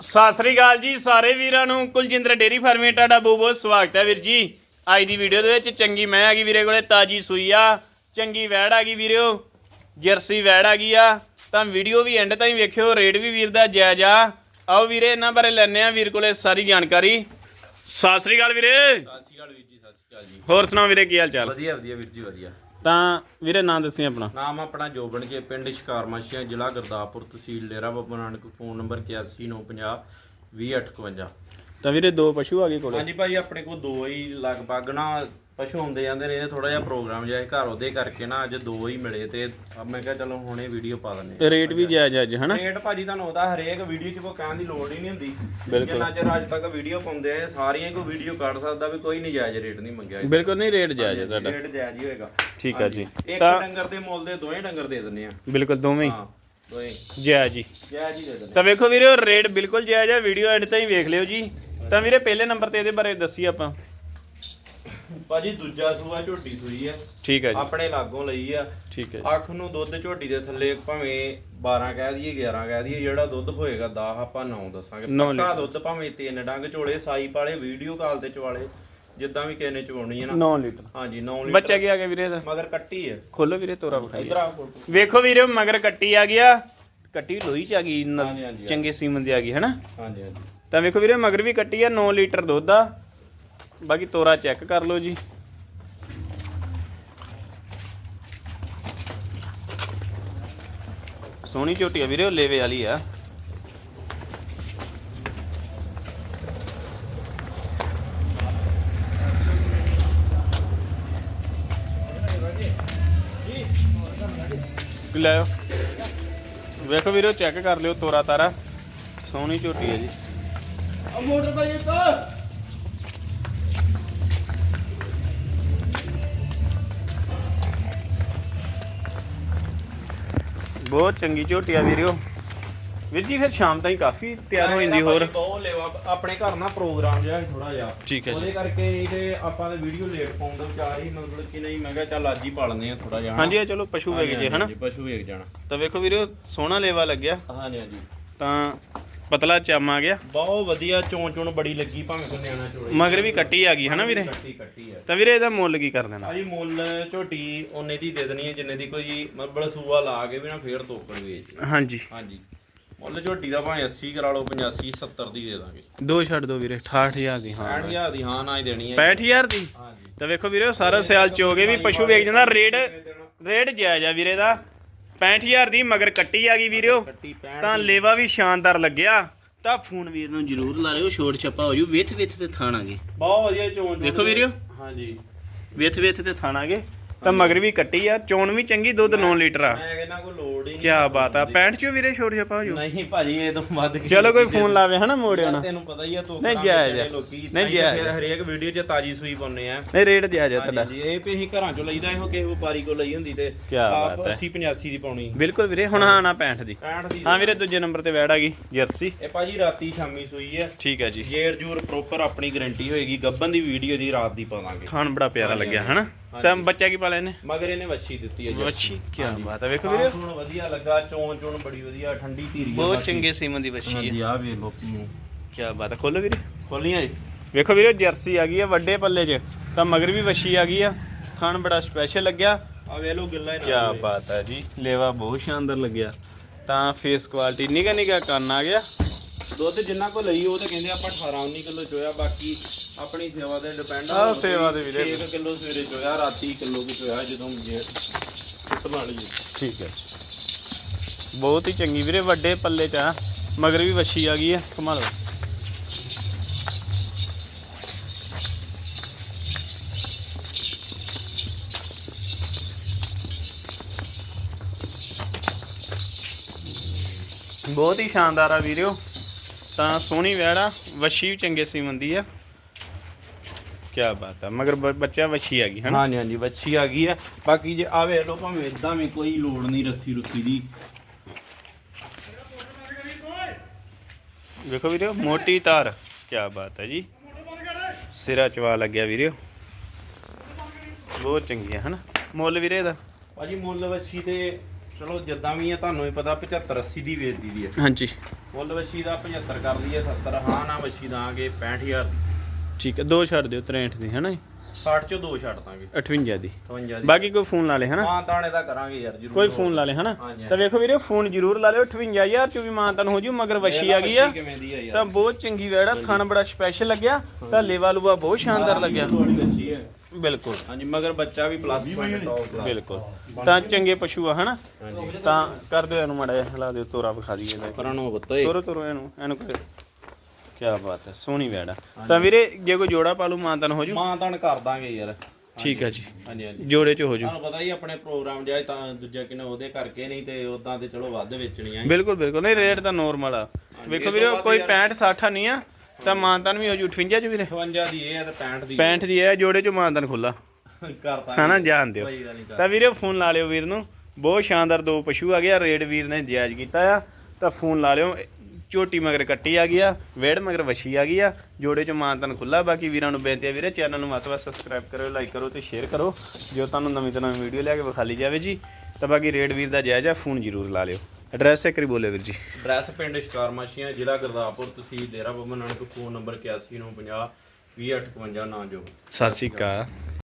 ਸਤਿ ਸ੍ਰੀ ਅਕਾਲ ਜੀ ਸਾਰੇ ਵੀਰਾਂ ਨੂੰ। ਕੁਲਜਿੰਦਰ ਡੇਰੀ ਫਾਰਮੇ ਤੁਹਾਡਾ ਬਹੁਤ ਬਹੁਤ ਸਵਾਗਤ ਹੈ ਵੀਰ ਜੀ। ਅੱਜ ਦੀ ਵੀਡੀਓ ਦੇ ਵਿੱਚ ਚੰਗੀ ਮੈਂ ਆ ਗਈ ਵੀਰੇ ਕੋਲੇ ਤਾਜੀ ਸੂਈ ਆ। ਚੰਗੀ ਵੈੜ ਆ ਗਈ ਵੀਰਿਓ ਜਰਸੀ ਵੈੜ ਆ ਗਈ ਆ। ਤਾਂ ਵੀਡੀਓ ਵੀ ਐਂਡ ਤਾਈਂ ਵੇਖਿਓ ਰੇਟ ਵੀ ਵੀਰ ਦਾ ਜਾਇਜ਼ ਆ। ਆਓ ਵੀਰੇ ਇਹਨਾਂ ਬਾਰੇ ਲੈਣੇ ਆ ਵੀਰ ਕੋਲੇ ਸਾਰੀ ਜਾਣਕਾਰੀ। ਸਤਿ ਸ੍ਰੀ ਅਕਾਲ ਵੀਰੇ। ਸਤਿ ਸ਼੍ਰੀ ਅਕਾਲ ਵੀਰ ਜੀ ਸਤਿ ਸ਼੍ਰੀ ਅਕਾਲ ਜੀ। ਹੋਰ ਸੁਣਾਓ ਵੀਰੇ ਕੀ ਹਾਲ ਚਾਲ? ਵਧੀਆ ਵਧੀਆ ਵੀਰ ਜੀ ਵਧੀਆ। ਤਾਂ ਵੀਰੇ ਨਾਂ ਦੱਸੀ ਆਪਣਾ। ਨਾਮ ਆਪਣਾ ਜੋਬਨ ਕੇ, ਪਿੰਡ ਸ਼ਿਕਾਰਮਾਸ਼ੀਆਂ ਜ਼ਿਲ੍ਹਾ ਗੁਰਦਾਸਪੁਰ, ਤਹਿਸੀਲ ਡੇਰਾ ਬਾਬਾ ਨਾਨਕ, ਫੋਨ ਨੰਬਰ 8195 20851 ਤਾਂ ਵੀਰੇ ਦੋ ਪਸ਼ੂ ਆ ਗਏ ਕੋਲੇ? ਹਾਂਜੀ ਭਾਈ ਆਪਣੇ ਕੋਲ ਦੋ ਹੀ ਲਗਭਗ ਨਾ ਪਸ਼ੂ ਹੁੰਦੇ ਜਾਂਦੇ ਨੇ ਥੋੜਾ ਜਿਹਾ ਪ੍ਰੋਗਰਾਮ ਜਿਹਾ ਘਰ ਉਹਦੇ ਕਰਕੇ ਨਾ ਅੱਜ ਦੋ ਹੀ ਮਿਲੇ ਤੇ ਮੈਂ ਕਿਹਾ ਚਲੋ ਹੁਣੇ ਵੀਡੀਓ ਪਾ ਦਿੰਨੇ ਆ ਰੇਟ ਵੀ ਜਾਇਜ਼ ਅੱਜ ਹਨਾ? ਰੇਟ ਭਾਜੀ ਤੁਹਾਨੂੰ ਉਹਦਾ ਹਰੇਕ ਵੀਡੀਓ 'ਚ ਕੋਈ ਕਹਿਣ ਦੀ ਲੋੜ ਹੀ ਨਹੀਂ ਹੁੰਦੀ। ਜਿੰਨਾ ਚਿਰ ਅੱਜ ਤੱਕ ਵੀਡੀਓ ਪਾਉਂਦੇ ਆ ਸਾਰੀਆਂ ਹੀ ਕੋਈ ਵੀਡੀਓ ਕੱਢ ਸਕਦਾ ਵੀ ਕੋਈ ਨਜਾਇਜ਼ ਰੇਟ ਨਹੀਂ ਮੰਗਿਆ। ਬਿਲਕੁਲ ਨਹੀਂ ਰੇਟ ਜਾਇਜ਼ ਹੈ ਤੁਹਾਡਾ ਰੇਟ ਜਾਇਜ਼ ਹੀ ਹੋਏਗਾ। ਠੀਕ ਆ ਜੀ। ਇੱਕ ਡੰਗਰ ਦੇ ਮੁੱਲ ਦੇ ਦੋਵੇਂ ਡੰਗਰ ਦੇ ਦਿੰਨੇ ਆ। ਬਿਲਕੁਲ ਦੋਵੇਂ ਹੀ। ਹਾਂ ਦੋਵੇਂ ਜਾਇਜ਼ ਜੀ ਜਾਇਜ਼ ਹੀ ਦੇ ਦਿੰਨੇ ਤਾਂ ਵੇਖੋ ਵੀਰੇ ਰੇਟ ਬਿਲਕੁਲ ਜਾਇਜ਼ ਹੈ ਵੀਡੀਓ ਐਂਡ ਤਾਈਂ ਵੇਖ ਲਿਓ ਜੀ। ਤਾਂ ਵੀਰੇ ਪਹਿਲੇ ਨੰਬਰ ਤੇ ਇਹਦੇ ਬਾਰੇ ਦੱਸੀ ਆਪਾਂ। ਭਾਜੀ ਦੂਜਾ ਸੂਆ ਝੋਟੀ ਸੂਈ ਆ। ਠੀਕ ਹੈ ਜੀ। ਆਪਣੇ ਲਾਗੋਂ ਲਈ ਆ। ਠੀਕ ਹੈ ਅੱਖ ਨੂੰ ਦੁੱਧ ਝੋਟੀ ਦੇ ਥੱਲੇ ਭਾਵੇਂ 12 ਕਹਿ ਦਈਏ 11 ਕਹਿ ਦਈਏ ਜਿਹੜਾ ਦੁੱਧ ਹੋਏਗਾ 10 ਆਪਾਂ 9 ਦੱਸਾਂਗੇ। ਪੱਕਾ ਦੁੱਧ ਭਾਵੇਂ ਤਿੰਨ ਡੰਗ ਝੋਲੇ ਸਾਈ ਪਾਲੇ ਵੀਡੀਓ ਕਾਲ ਤੇ ਚਵਾਲੇ ਜਿੱਦਾਂ ਵੀ ਕਿਸੇ ਨੇ ਚਵਾਉਣੀ ਹੈ ਨਾ। 9 ਲੀਟਰ। ਹਾਂਜੀ 9 ਲੀਟਰ। ਬੱਚਾ ਕੀ ਆ ਗਿਆ ਵੀਰੇ ਇਹਦਾ? ਮਗਰ ਕੱਟੀ ਹੈ ਖੋਲੋ ਵੀਰੇ ਤੋਰਾ ਵਿਖਾਈ ਇਧਰ ਆ ਵੇਖੋ ਵੀਰੇ ਮਗਰ ਕੱਟੀ ਆ ਗਿਆ। ਕੱਟੀ ਲੋਈ ਚ ਆ ਗਈ। ਚੰਗੇ ਸੀਮਨ ਦੀ ਆ ਗਈ ਹੈਨਾ? ਹਾਂਜੀ ਹਾਂਜੀ। ਤਾਂ ਵੇਖੋ ਵੀਰੇ, ਮਗਰ ਵੀ ਕੱਟੀ ਆ 9 ਲੀਟਰ ਦੁੱਧ ਆ। ਬਾਕੀ ਤੋਰਾ ਚੈੱਕ ਕਰ ਲਓ ਜੀ। ਸੋਹਣੀ ਝੋਟੀ ਆ ਵੀਰੇ, ਉਹ ਲੇਵੇ ਵਾਲੀ ਆ। ਲੈ ਵੇਖੋ ਵੀਰੋ ਚੈੱਕ ਕਰ ਲਿਓ, ਤੋਰਾ ਤਾਰਾ। ਸੋਹਣੀ ਝੋਟੀ ਹੈ ਜੀ। ਬਹੁਤ ਚੰਗੀ ਝੋਟੀ ਆ ਵੀਰਿਓ ਵੀਰ ਜੀ ਫਿਰ ਸ਼ਾਮ ਤਾਈਂ ਕਾਫੀ ਤਿਆਰ ਹੋ ਜਾਂਦੀ ਹੋਰ? ਬਹੁਤ ਲੈਵਾ ਆਪਣੇ ਘਰ ਨਾ ਪ੍ਰੋਗਰਾਮ ਜਿਹਾ ਥੋੜਾ ਜਿਹਾ। ਠੀਕ ਹੈ ਜੀ। ਉਹਦੇ ਕਰਕੇ ਤੇ ਆਪਾਂ ਤੇ ਵੀਡੀਓ ਲੇਟ ਪਾਉਣ ਦਾ ਵਿਚਾਰ ਹੀ ਮਤਲਬ ਕਿ ਨਹੀਂ ਮੈਂ ਕਿਹਾ ਚੱਲ ਅੱਜ ਹੀ ਪਾ ਲੈਂਦੇ ਆ ਥੋੜਾ ਜਿਹਾ ਹਾਂਜੀ ਇਹ ਚਲੋ ਪਸ਼ੂ ਵੇਖ ਜੇ ਹਨਾ। ਹਾਂਜੀ, ਪਸ਼ੂ ਵੇਖ ਜਾਣਾ। ਤਾਂ ਵੇਖੋ ਵੀਰਿਓ ਸੋਹਣਾ ਲੇਵਾ ਲੱਗਿਆ। ਹਾਂਜੀ ਹਾਂਜੀ। ਤਾਂ ਪਤਲਾ ਚਮ ਆ ਗਿਆ। ਬਹੁਤ ਵਧੀਆ ਚੋਣ ਚੋਣ ਬੜੀ ਲੱਗੀ ਭਾਵੇਂ ਕੋ ਨਿਆਣਾ ਚੋੜੇ ਮਗਰ ਵੀ ਕੱਟੀ ਆ ਗਈ ਹਨਾ ਵੀਰੇ? ਕੱਟੀ ਕੱਟੀ ਹੈ ਤਾਂ ਵੀਰੇ ਇਹਦਾ ਮੁੱਲ ਕੀ ਕਰ ਦੇਣਾ? ਭਾਜੀ ਮੁੱਲ ਝੋਟੀ ਉਹਨੇ ਦੀ ਦੇ ਦੇਣੀ ਹੈ ਜਿੰਨੇ ਦੀ ਕੋਈ ਮਤਲਬ ਸੂਆ ਲਾ ਕੇ ਵੀ ਨਾ ਫੇਰ ਤੋਕੜ ਵੇਚ ਹਾਂਜੀ। ਹਾਂਜੀ। ਮੁੱਲ ਝੋਟੀ ਦਾ ਭਾਵੇਂ 80 ਕਰਾ ਲਓ 85 70 ਦੀ ਦੇ ਦਾਂਗੇ। ਦੋ ਛੱਡ ਦੋ ਵੀਰੇ 68000 ਦੀ ਹਾਂ। 60000 ਦੀ ਹਾਂ ਨਾ ਹੀ ਦੇਣੀ ਹੈ। 65000 ਦੀ? ਹਾਂਜੀ। ਤਾਂ ਵੇਖੋ ਵੀਰੇ ਸਾਰਾ ਸਿਆਲ ਚੋਗੇ ਵੀ ਪਸ਼ੂ ਵੇਚ ਜਾਂਦਾ ਰੇਟ ਰੇਟ ਜਾਇਜ਼ ਆ ਵੀਰੇ ਦਾ। 65000 ਦੀ ਮਗਰ ਕੱਟੀ ਆ ਗਈ ਵੀਰਿਓ। ਕੱਟੀ ਤਾਂ ਲੇਵਾ ਵੀ ਸ਼ਾਨਦਾਰ ਲੱਗਿਆ। ਤਾਂ ਫੋਨ ਵੀਰ ਨੂੰ ਜਰੂਰ ਲਾ ਲਿਓ ਛੋਟ ਛੱਪਾ ਹੋ ਜੂ। ਵਿਥ ਵਿਥ ਤੇ ਥਾਣਾਗੇ ਬਹੁਤ ਵਧੀਆ ਚੋਣ ਚੋਣ ਵੇਖੋ ਵੀਰਿਓ। ਹਾਂਜੀ। ਵਿਥ ਵਿਥ ਤੇ ਥਾਣਾਗੇ ਤਾਂ ਮਗਰ ਵੀ ਕੱਟੀ ਆ ਚੋਣ ਵੀ ਚੰਗੀ ਦੁੱਧ 9 ਲੀਟਰ ਆ। ਮੈਂ ਕਹਿੰਦਾ ਕੋਈ ਲੋੜ ਹੀ ਨਹੀਂ ਕੀ ਬਾਤ ਆ। 65 ਚੋਂ ਵੀਰੇ ਛੋਟ ਛੱਪਾ ਹੋ ਜੂ। ਨਹੀਂ ਭਾਜੀ ਇਹ ਤੋਂ ਵੱਧ ਕੇ ਚਲੋ ਕੋਈ ਫੋਨ ਲਾਵੇ ਹਨਾ ਮੋੜਿਓ ਨਾ ਤੈਨੂੰ ਪਤਾ ਹੀ ਆ ਤੋ ਨਹੀਂ, ਜਾਇਜ਼ ਆ। ਨਹੀਂ, ਜਾਇਜ਼ ਫਿਰ ਆ। ਹਰੇਕ ਵੀਡੀਓ 'ਚ ਤਾਜੀ ਸੂਈ ਪਾਉਂਦੇ ਆ। ਨਹੀਂ ਰੇਟ ਜਾਇਜ਼ ਆ ਤੁਹਾਡਾ। ਹਾਂਜੀ ਇਹ ਵੀ ਅਸੀਂ ਘਰਾਂ 'ਚੋਂ ਲਈਦਾ ਇਹੋ ਕਿਸੇ ਵਪਾਰੀ ਕੋਲ ਲਈ ਹੁੰਦੀ ਤੇ ਕਿਆ ਬਾਤ ਹੈ। 80 85 ਦੀ ਪਾਉਣੀ। ਬਿਲਕੁਲ ਵੀਰੇ ਹੁਣ ਨਾ 65 ਦੀ। 65 ਦੀ ਹਾਂ ਵੀਰੇ ਦੂਜੇ ਨੰਬਰ ਤੇ ਵੈੜ ਆ ਗਈ ਜਰਸੀ। ਇਹ ਭਾਜੀ ਰਾਤੀ ਸ਼ਾਮੀ ਸੂਈ ਹੈ ਠੀਕ ਹੈ ਜੀ। ਜੇਰ ਜੂਰ ਪ੍ਰੋਪਰ ਆਪਣੀ ਗਾਰੰਟੀ ਹੋਏਗੀ ਗੱਬਨ ਦੀ ਵੀਡੀਓ ਦੀ ਰਾਤ ਦੀ ਪਾਵਾਂਗੇ। ਖਾਣ ਬੜਾ ਪਿਆਰਾ ਲੱਗਿਆ। ਹਨਾ? ਤਾਂ ਬੱਚਾ ਕੀ ਪਾਲਿਆ ਨੇ ਮਗਰ ਇਹਨੇ ਵੱਛੀ ਦਿੱਤੀ ਹੈ ਜੀ। ਵੱਛੀ ਕੀ ਬਾਤ ਆ। ਵੇਖੋ ਵੀਰੇ। ਹੁਣ ਵਧੀਆ ਲੱਗਾ ਚੋਣ ਚੋਣ ਬੜੀ ਵਧੀਆ ਠੰਡੀ ਧੀਰੀ ਬਹੁਤ ਚੰਗੇ ਸੀਮਨ ਦੀ ਵੱਛੀ ਹੈ। ਹਾਂਜੀ ਆ ਵੇਖ। ਲੋ ਕੀ ਬਾਤ ਆ। ਖੋਲੋ ਵੀਰੇ। ਖੋਲੀਆਂ ਜੀ। ਵੇਖੋ ਵੀਰੇ ਜਰਸੀ ਆ ਗਈ ਆ ਵੱਡੇ ਪੱਲੇ 'ਚ। ਤਾਂ ਮਗਰ ਵੀ ਵੱਛੀ ਆ ਗਈ ਆ। ਖਾਣ ਬੜਾ ਸਪੈਸ਼ਲ ਲੱਗਿਆ। ਆ ਵੇਖ ਲੋ ਗਿੱਲਾ ਹੀ ਕੀ ਨਾਲ ਹੋਏ। ਬਾਤ ਹੈ ਜੀ। ਲੇਵਾ ਬਹੁਤ ਸ਼ਾਨਦਾਰ ਲੱਗਿਆ। ਤਾਂ ਫੇਸ ਕੁਆਲਿਟੀ ਨਿਗਾ ਨਿਗਾ ਕੰਨ ਆ ਗਿਆ। ਦੁੱਧ ਜਿੰਨਾ ਕੋ ਲਈ ਉਹ ਤੇ ਕਹਿੰਦੇ ਆਪਾਂ 18 19 ਕਿਲੋ ਚੋਇਆ ਬਾਕੀ ਆਪਣੀ ਸੇਵਾ ਤੇ ਡਿਪੈਂਡ ਆਹ ਸੇਵਾ ਤੇ ਵੀਰੇ। 6 ਕਿਲੋ ਸਵੇਰੇ ਚੋਇਆ ਰਾਤੀ ਕਿਲੋ ਕੀ ਚੋਇਆ ਜਦੋਂ ਜੇ ਕੁੱਟਣ ਵਾਲੀ ਠੀਕ ਹੈ। ਬਹੁਤ ਹੀ ਚੰਗੀ ਵੀਰੇ ਵੱਡੇ ਪੱਲੇ 'ਚ ਆ। ਮਗਰ ਵੀ ਵੱਛੀ ਆ ਗਈ ਆ ਕਮਾਲ। ਬਹੁਤ ਹੀ ਸ਼ਾਨਦਾਰ ਆ ਵੀਰਿਓ ਤਾਂ ਸੋਹਣੀ ਵੈੜਾ ਵੱਛੀ ਵੀ ਚੰਗੇ ਸੀਮਨ ਦੀ ਆ। ਕੀ ਬਾਤ ਆ ਮਗਰ ਬੱਚਾ ਵੱਛੀ ਆ ਗਈ ਹਨਾ? ਹਾਂਜੀ ਹਾਂਜੀ ਵੱਛੀ ਆ ਗਈ ਆ। ਬਾਕੀ ਜੇ ਆ ਵੇਖ ਲੋ ਭਾਵੇਂ ਇਦਾਂ ਵੀ ਕੋਈ ਲੋੜ ਨਹੀਂ ਰੱਸੀ ਰੁੱਸੀ ਦੀ। ਵੇਖੋ ਵੀਰਿਓ ਮੋਟੀ ਤਾਰ ਕੀ ਬਾਤ ਹੈ ਜੀ। ਸਿਰਾ ਚਵਾ ਲੱਗਿਆ ਵੀਰਿਓ ਬਹੁਤ ਚੰਗੀ ਹੈ ਹਨਾ? ਮੁੱਲ ਵੀਰੇ ਦਾ ਭਾਜੀ ਮੁੱਲ ਵੱਛੀ ਤੇ ਚਲੋ ਜਿੱਦਾਂ ਵੀ ਆ ਤੁਹਾਨੂੰ ਵੀ ਪਤਾ 75 80 ਦੀ ਵੇਚਦੀ ਦੀ ਹੈ ਹਾਂਜੀ। ਮੁੱਲ ਵੱਛੀ ਦਾ 75 ਕਰ ਲਈਏ 70 ਹਾਂ ਨਾ ਵੱਛੀ ਦਾਂਗੇ 65000 ਦੀ। ਠੀਕ ਹੈ ਦੋ ਛੱਡ ਦਿਓ 63 ਦੀ ਹਨਾ 60 ਚੋਂ ਦੋ ਛੱਡ ਦਾਂਗੇ। 58 ਦੀ। 58 ਦੀ। ਬਾਕੀ ਕੋਈ ਫੋਨ ਲਾ ਲੇ ਹਨਾ? ਹਾਂ ਤਾਣੇ ਦਾ ਕਰਾਂਗੇ ਯਾਰ ਜ਼ਰੂਰ। ਕੋਈ ਫੋਨ ਲਾ ਲੇ ਹਨਾ? ਤਾਂ ਵੇਖੋ ਵੀਰੇ ਫੋਨ ਜ਼ਰੂਰ ਲਾ ਲਿਓ 58000 ਚ ਵੀ ਮਾਨਤਨ ਹੋ ਜੂ ਮਗਰ ਵਸ਼ੀ ਆ ਗਈ ਆ। ਤਾਂ ਬਹੁਤ ਚੰਗੀ ਵੈੜਾ ਖਾਣਾ ਬੜਾ ਸਪੈਸ਼ਲ ਲੱਗਿਆ ਤਾਂ ਲੇਵਾ ਲੂਆ ਬਹੁਤ ਸ਼ਾਨਦਾਰ ਲੱਗਿਆ। ਹੈ ਬਿਲਕੁਲ। ਹਾਂਜੀ ਮਗਰ ਬੱਚਾ ਵੀ ਪਲੱਸ ਪੁਆਇੰਟ ਟੌਪ ਦਾ ਬਿਲਕੁਲ। ਤਾਂ ਚੰਗੇ ਪਸ਼ੂ ਆ ਹਨਾ? ਤਾਂ ਕਰ ਦਿਓ ਇਹਨੂੰ ਮੜਾ ਹਿਲਾ ਦਿਓ ਤੋਰਾ ਵਿਖਾ ਦਈਏ ਇਹਦਾ। ਪਰਾਂ ਨੂੰ ਬੱਤੋਏ ਤੋਰੋ ਤੋਰੋ ਇਹਨੂੰ ਇਹਨੂੰ ਕਰੇ ਕੀ ਬਾਤ ਹੈ ਸੋਹਣੀ ਵੈੜਾ ਤਾਂ ਵੀਰੇ ਜੇ ਕੋਈ ਜੋੜਾ ਪਾਲੂ ਮਾਨਤਨ ਹੋ ਜੂ? ਮਾਂ ਤਾਣ ਕਰ ਦਾਂਗੇ ਯਾਰ। ਠੀਕ ਹੈ ਜੀ। ਹਾਂਜੀ ਹਾਂਜੀ ਜੋੜੇ ਚ ਹੋ ਜੂ। ਤੁਹਾਨੂੰ ਪਤਾ ਹੀ ਆਪਣੇ ਪ੍ਰੋਗਰਾਮ ਜਾਏ ਤਾਂ ਦੂਜਾ ਕਿਨੇ ਉਹਦੇ ਕਰਕੇ ਨਹੀਂ ਤੇ ਉਦਾਂ ਤੇ ਚਲੋ ਵੱਧ ਵੇਚਣੀਆਂ ਬਿਲਕੁਲ ਬਿਲਕੁਲ। ਨਹੀਂ ਰੇਟ ਤਾਂ ਨੋਰਮਲ ਆ। ਵੇਖੋ ਵੀਰੇ ਕੋਈ 65 60 ਨਹੀਂ ਆ। ਤਾਂ ਮਾਨਤਨ ਵੀ ਹੋ ਜੂ 58 ਚ ਵੀਰੇ? 58 ਦੀ ਇਹ ਹੈ ਤੇ 65 ਦੀ। 65 ਦੀ ਹੈ ਜੋੜੇ ਚ ਮਾਨਤਨ ਖੁੱਲਾ ਕਰਤਾ ਹਨਾ ਜਾਣ ਦਿਓ। ਕੋਈ ਗੱਲ ਨਹੀਂ ਤਾਂ ਵੀਰੇ ਫੋਨ ਲਾ ਲਿਓ ਵੀਰ ਨੂੰ। ਬਹੁਤ ਸ਼ਾਨਦਾਰ ਦੋ ਪਸ਼ੂ ਆ ਗਿਆ ਰੇਡ ਵੀਰ ਨੇ ਜਾਇਜ਼ ਕੀਤਾ ਆ। ਤਾਂ ਫੋਨ ਲਾ ਲਿਓ। ਝੋਟੀ ਮਗਰ ਕੱਟੀ ਆ ਗਈ ਆ ਵੇੜ ਮਗਰ ਵਛੀ ਆ ਗਈ ਆ। ਜੋੜੇ ਚ ਮਾਨਤਨ ਖੁੱਲਾ ਬਾਕੀ ਵੀਰਾਂ ਨੂੰ ਬੇਨਤੀ ਆ ਵੀਰੇ ਚੈਨਲ ਨੂੰ ਮਤ ਵੱਧ ਸਬਸਕ੍ਰਾਈਬ ਕਰੋ ਲਾਈਕ ਕਰੋ ਤੇ ਸ਼ੇਅਰ ਕਰੋ ਜੋ ਤੁਹਾਨੂੰ ਨਵੀਂ ਤੋਂ ਨਵੀਂ ਵੀਡੀਓ ਲਿਆ ਕੇ ਵਿਖਾਲੀ ਜਾਵੇ ਜੀ। ਤਾਂ ਬਾਕੀ ਰੇਡ ਵੀਰ ਦਾ ਜਾਇਜ਼ ਆ ਫੋਨ ਜ਼ਰੂਰ ਲਾ ਲਿਓ। ਐਡਰੈਸ ਇੱਕ ਵਾਰੀ ਬੋਲਿਓ ਵੀਰ ਜੀ। ਐਡਰੈਸ ਪਿੰਡ ਸ਼ਿਕਾਰਮਾਸ਼ੀਆਂ ਜ਼ਿਲ੍ਹਾ ਗੁਰਦਾਸਪੁਰ ਤਹਿਸੀਲ ਡੇਰਾ ਬਾਬਾ ਨਾਨਕ ਫੋਨ ਨੰਬਰ 819050 2851 ਨਾ ਜੋ ਸਤਿ ਸ਼੍ਰੀ ਅਕਾਲ।